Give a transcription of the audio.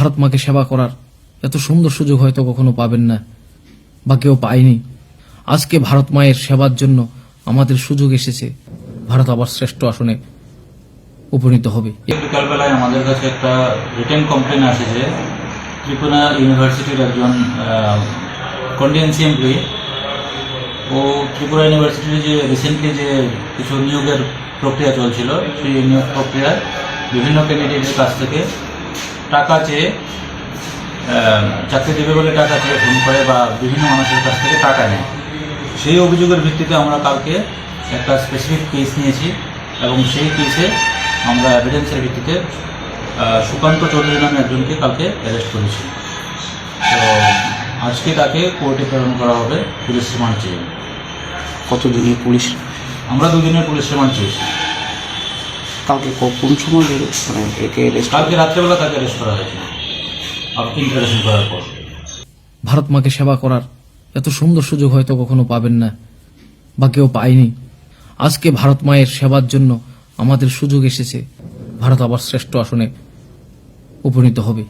ভারত মাকে সেবা করার এত সুন্দর সুযোগ হয়তো কখনো পাবেন না, বা কেউ পায়নি। আজকে ভারত মায়ের সেবার জন্য আমাদের সুযোগ এসেছে। ভারত আবার শ্রেষ্ঠ আসনে উপনীত হবে। বিকালবেলায় আমাদের কাছে একটা রিটেন কমপ্লেন আসে যে ত্রিপুরা ইউনিভার্সিটির একজন কন্টিয়েন্সি এমপ্লয়ি ও ত্রিপুরা ইউনিভার্সিটির যে রিসেন্টলি যে কিছু নিয়োগের প্রক্রিয়া চলছিল, সেই নিয়োগ প্রক্রিয়ায় বিভিন্ন ক্যান্ডিডেটের কাছ থেকে টাকা চেয়ে চাকরি দেবে বলে টাকা চেয়ে ফোন করে বা বিভিন্ন মানুষের কাছ থেকে টাকা নেয়। সেই অভিযোগের ভিত্তিতে আমরা কালকে একটা স্পেসিফিক কেস নিয়েছি এবং সেই কেসে আমরা এভিডেন্সের ভিত্তিতে সুকান্ত চৌধুরী নামে একজনকে কালকে অ্যারেস্ট করেছি। তো আজকে তাকে কোর্টে প্রেরণ করা হবে পুলিশ রিমান্ড চেয়ে। কতদিনের পুলিশ? আমরা দুদিনের পুলিশ রিমান্ড চেয়েছি। কালকে ক- কোন সময় ধরে মানে একে কালকে রাত্রেবেলা তাকে অ্যারেস্ট করা হয়েছে। ইন্টারেশন করার পর। ভারত মাকে সেবা করার এত সুন্দর সুযোগ হয়তো কখনো পাবেন না বা কেউ পায়নি। আজকে ভারত মায়ের সেবার জন্য আমাদের সুযোগ এসেছে। ভারত আবার শ্রেষ্ঠ আসনে উপনীত হবে।